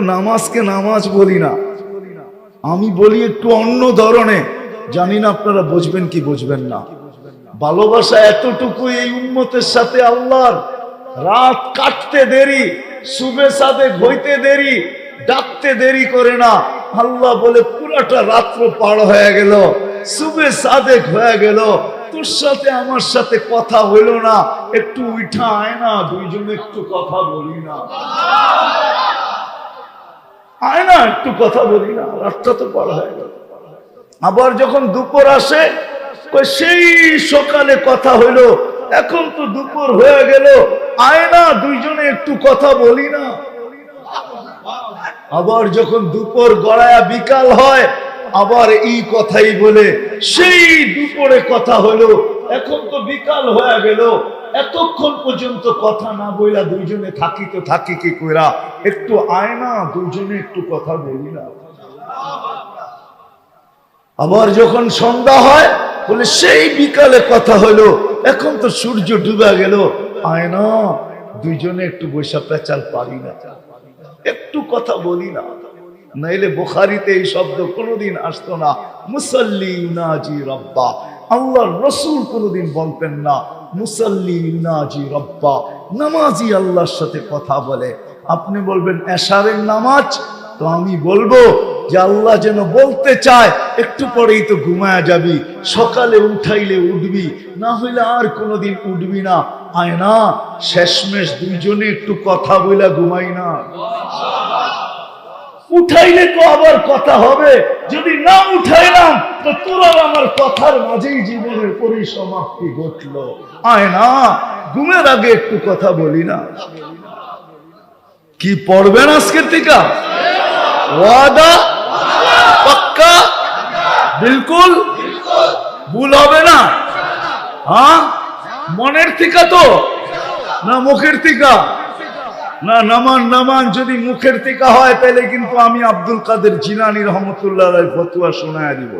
নামাজকে নামাজ বলি না। আমি বলি একটু অন্য ধরনে জানি না আপনারা বুঝবেন কি বুঝবেন না। ভালোবাসা এতটুকু এই উন্মতের সাথে আল্লাহর। রাত কাটতে দেরি, শুভে সাদে হইতে দেরি, ডাকতে দেরি করে না। আল্লাহ বলে পুরাটা রাত্র পার হয়ে গেল, শুভে সাদেক হয়ে গেল। তোর সাথে আমার সাথে কথা হইল না। একটু উঠা আয় না, দুইজনে একটু কথা বলি না। আয় না একটু কথা বলি না, রাতটা তো পার হয়ে গেল। আবার যখন দুপুর আসে সেই সকালে কথা হইল, এখন তো দুপুর হয়ে গেল আয় না দুইজনে একটু কথা বলি না। আবার যখন দুপুর গড়ায়া বিকাল হয়, আবার এই কথাই বলে, সেই দুপুরে কথা হলো এখন তো বিকাল হয়ে গেল এতক্ষণ পর্যন্ত কথা না বইলা দুইজনে থাকি তো থাকি কি কইরা? একটু আয় না দুইজনে একটু কথা বলি না আবার যখন সন্ধ্যা হয়, বলে সেই বিকালে কথা হলো এখন তো সূর্য ডুবে গেল। আয় না দুইজনে একটু বৈশা পেঁচাল পারি না একটু কথা বলি না নাইলে বোখারিতে এই শব্দ কোনোদিন আসতো না, মুসল্লি ইউনাজি রব্বা। আল্লাহর রসুল কোনোদিন বলতেন না ইউনাজি রব্বা, নামাজি আল্লাহর সাথে কথা বলে। আপনি বলবেন, এশারের নামাজ? তো আমি বলব যে আল্লাহ যেন বলতে চায়, একটু পরেই তো ঘুমায়া যাবি, সকালে উঠাইলে উঠবি, না হইলে আর কোনোদিন উঠবি না। আয় না শেষমেশ দুইজনে একটু কথা বইলা ঘুমাই না। উঠাইলে তো আবার কথা হবে। যদি না উঠাইলাম, তো তোর আর আমার কথার মাঝেই জীবনের পরিসমাপ্তি ঘটলো। আয় না, ঘুমের আগে একটু কথা বলি না। কি পড়বেন আজকের থেকে ওয়াদা? পাক্কা? বিলকুল? ভুল হবে না। হ্যাঁ? মনের থেকে তো? না মুখের থেকে? না, নামান নামান যদি মুখের টিকা হয়, তাহলে কিন্তু আমি আব্দুল কাদের জিলানি রহমতুল্লাহ ফতুয়া শোনায় দিব।